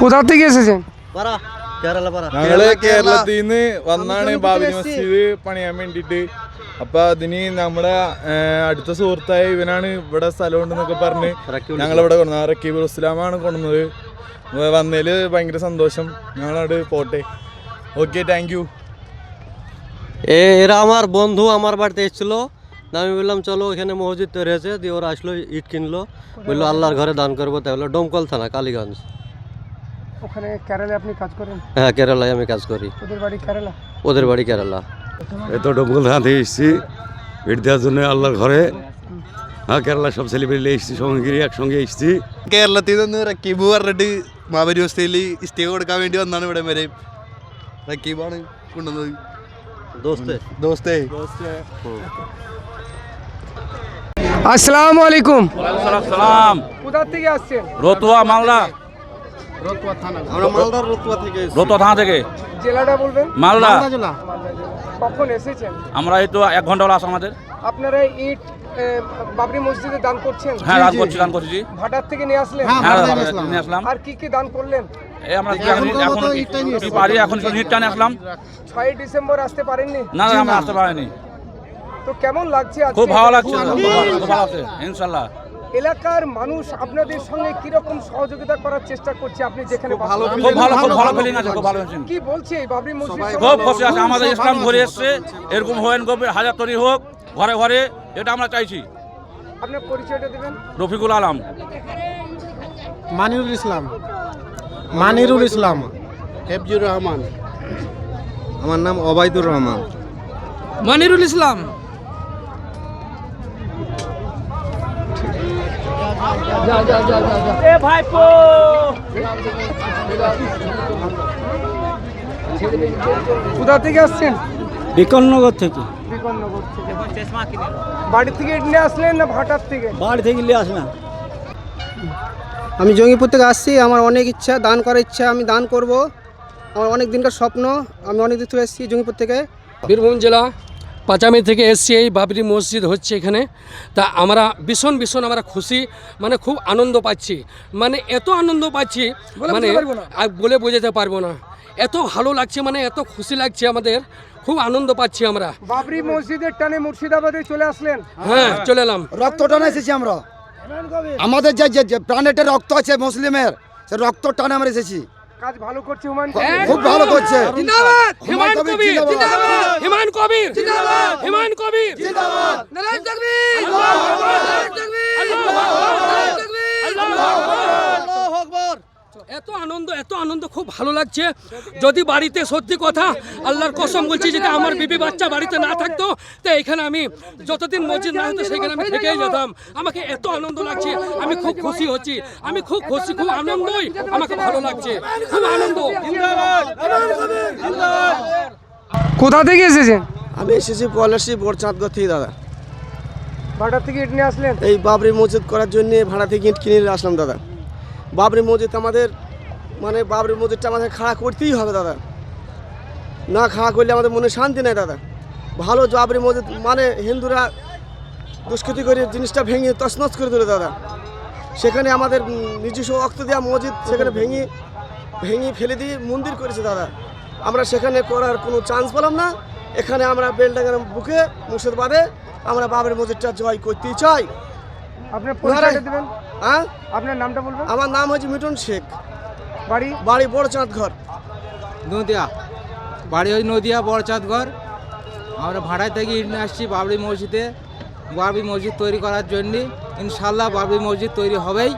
কোথা থেকে এসেছেন പറ കേരള പറ ഞങ്ങള് കേരളത്തിൽ നിന്ന് വന്നാണ് ബാബരി മസ്ജിദ് പണിയാൻ വേണ്ടിട്ട് അപ്പൊ അതിന് നമ്മുടെ ആ, അടുത്ത സുഹൃത്തായ ഇവനാണ് ഇവിടെ സ്ഥലമുണ്ടെന്നൊക്കെ പറഞ്ഞ് ഞങ്ങളിവിടെ കൊണ്ടുവന്നത് റക്കീബുൽ ഇസ്ലാമാണ് കൊണ്ടുവന്നത് വ- വന്നതില് ഭയങ്കര സന്തോഷം ഞങ്ങളവിടെ പോട്ടെ ഓക്കെ താങ്ക് യു এ এরা আমার বন্ধু আমার বাড়িতে এসেছিল তা আমি বললাম চলো এখানে মসজিদ তৈরি হয়েছে দিয়ে ওরা আসলো ইট কিনলো বললো আল্লাহর ঘরে দান করবো তাই হলো ডোমকল থানা কালীগঞ্জ ওখানে কেরালে আপনি কাজ করেন হ্যাঁ কেরালায় আমি কাজ করি ওদের বাড়ি কেরালা ওদের বাড়ি কেরালা এত ডমকল থানা থেকে এসেছি ইট দেওয়ার জন্য আল্লাহর ঘরে হ্যাঁ কেরালা সব সেলিব্রিটি এসেছি সঙ্গে একসঙ্গে এসেছি കേരളത്തിൽ നിന്ന് റക്കീബ് പറഞ്ഞിട്ട് മാവരി അവസ്ഥയിൽ സ്റ്റേ കൊടുക്കാൻ വേണ്ടി വന്നാണ് ഇവിടെ വരെ റക്കീബാണ് കൊണ്ടുവന്നത് দোস্তে ദോസ്തേ আসসালামু আলাইকুম সালাম কোথা থেকে আসছেন রতুয়া মালদা আমরা মালদার রতুয়া থেকে রতুয়া থানা থেকে? জেলাটা বলবেন? মালদা। কখন এসেছেন? আমরা এই তো এক ঘণ্টা হলো আসা আমাদের। আপনারা ইট বাবরি মসজিদে দান করছেন? হ্যাঁ দান করছি দান করছি। ভাটার থেকে নিয়ে আসলেন? হ্যাঁ নিয়ে আসলাম। আর কি কি দান করলেন? এই আমরা এখন কি আসলাম। ছয় ডিসেম্বর আসতে পারেননি? না না আমরা আসতে পারিনি। তো কেমন লাগছে আজকে? খুব ভালো লাগছে খুব ভালো খুব ভালো লাগছে ইনশাল্লাহ। এলাকার মানুষ আপনাদের সঙ্গে কীরকম সহযোগিতা করার চেষ্টা করছে আপনি যেখানে ভালো খুব ভালো ফিলিং আছে খুব ভালো কি বলছে এই বাবরি মসজিদ খুব খুশি আছে আমাদের ইসলাম ঘুরে এসছে এরকম হোয়েন গভীর হাজার তৈরি হোক ঘরে ঘরে এটা আমরা চাইছি। আপনার পরিচয়টা দেবেন? রফিকুল আলম। মানিরুল ইসলাম। মানিরুল ইসলাম। হেফজুর রহমান। আমার নাম অবায়দুর রহমান। মানিরুল ইসলাম। কোথা থেকে আসছেন? বিকলনগর থেকে। বিকননগর থেকে। বাড়ি থেকে নিয়ে আসলেন না ভাটার থেকে? বাড়ি থেকে নিয়ে আসলাম। আমি জঙ্গিপুর থেকে আসছি আমার অনেক ইচ্ছা দান করার ইচ্ছা আমি দান করব। আমার অনেক দিনকার স্বপ্ন আমি অনেক দিন থেকে এসেছি জঙ্গিপুর থেকে। বীরভূম জেলা পাঁচামি থেকে এসছি এই বাবরি মসজিদ হচ্ছে এখানে। তা আমরা ভীষণ ভীষণ আমরা খুশি মানে খুব আনন্দ পাচ্ছি। মানে এত আনন্দ পাচ্ছি মানে আর বলে বোঝাতে পারব না। এত ভালো লাগছে মানে এত খুশি লাগছে আমাদের। খুব আনন্দ পাচ্ছি আমরা। বাবরি মসজিদের টানে মুর্শিদাবাদে চলে আসলেন। হ্যাঁ চলে এলাম। রক্ত টানে এসেছি আমরা। আমাদের যে যে- যে প্রাণেটের রক্ত আছে মুসলিমের সে রক্ত টানে আমরা এসেছি। কাজ ভালো করছে হুমায়ুন খুব ভালো করছে। জিন্দাবাদ! হুমায়ুন হিমায়ুন কবির কবির জিন্দাবাদ। নারায়ণ কবির! আল্লাহু আকবার! নারায়ণ তাকবীর আল্লাহু আকবার! আল্লাহু আকবার! এত আনন্দ খুব ভালো লাগছে। যদি বাড়িতে সত্যি কথা আল্লাহর কসম বলছি যদি আমার বিবি বাচ্চা বাড়িতে না থাকতো তো এখানে আমি যতদিন মসজিদ না হতো সেখানে আমি থেকেই যেতাম। আমাকে এত আনন্দ লাগছে আমি খুব খুশি হচ্ছি আমি খুব খুশি খুব আনন্দই আমাকে ভালো লাগছে খুব আনন্দ। কোথা থেকে এসেছেন? আমি এসেছি পলাশি বোরচাঁদগড় থেকে দাদা। ভাটার থেকে ইট নিয়ে আসলেন? এই বাবরি মসজিদ করার জন্য ভাড়া থেকে ইট কিনে নিয়ে আসলাম দাদা। বাবরি মসজিদ আমাদের মানে বাবরি মসজিদটা আমাদের খাড়া করতেই হবে দাদা। না খাড়া করলে আমাদের মনে শান্তি নেই দাদা। ভালো বাবরি মসজিদ মানে হিন্দুরা দুষ্কৃতি করে জিনিসটা ভেঙে তছনছ করে দিল দাদা। সেখানে আমাদের নিজস্ব রক্ত দেওয়া মসজিদ সেখানে ভেঙে ভেঙে ফেলে দিয়ে মন্দির করেছে দাদা। আমরা সেখানে করার কোনো চান্স পেলাম না। এখানে আমরা বেলডাঙ্গার বুকে মুর্শিদাবাদে আমরা বাবরি মসজিদটা জয় করতেই চাই। হ্যাঁ আপনার নামটা বলবেন? আমার নাম হচ্ছে মিটন শেখ। বাড়ি? বাড়ি বড় চাঁদ ঘর নদিয়া। বাড়ি ওই নদিয়া বড়চাঁদ ঘর আমরা ভাড়ায় থেকে ইট আসছি বাবরি মসজিদে। বাবরি মসজিদ তৈরি করার জন্যে। ইনশাল্লাহ বাবরি মসজিদ তৈরি হবেই।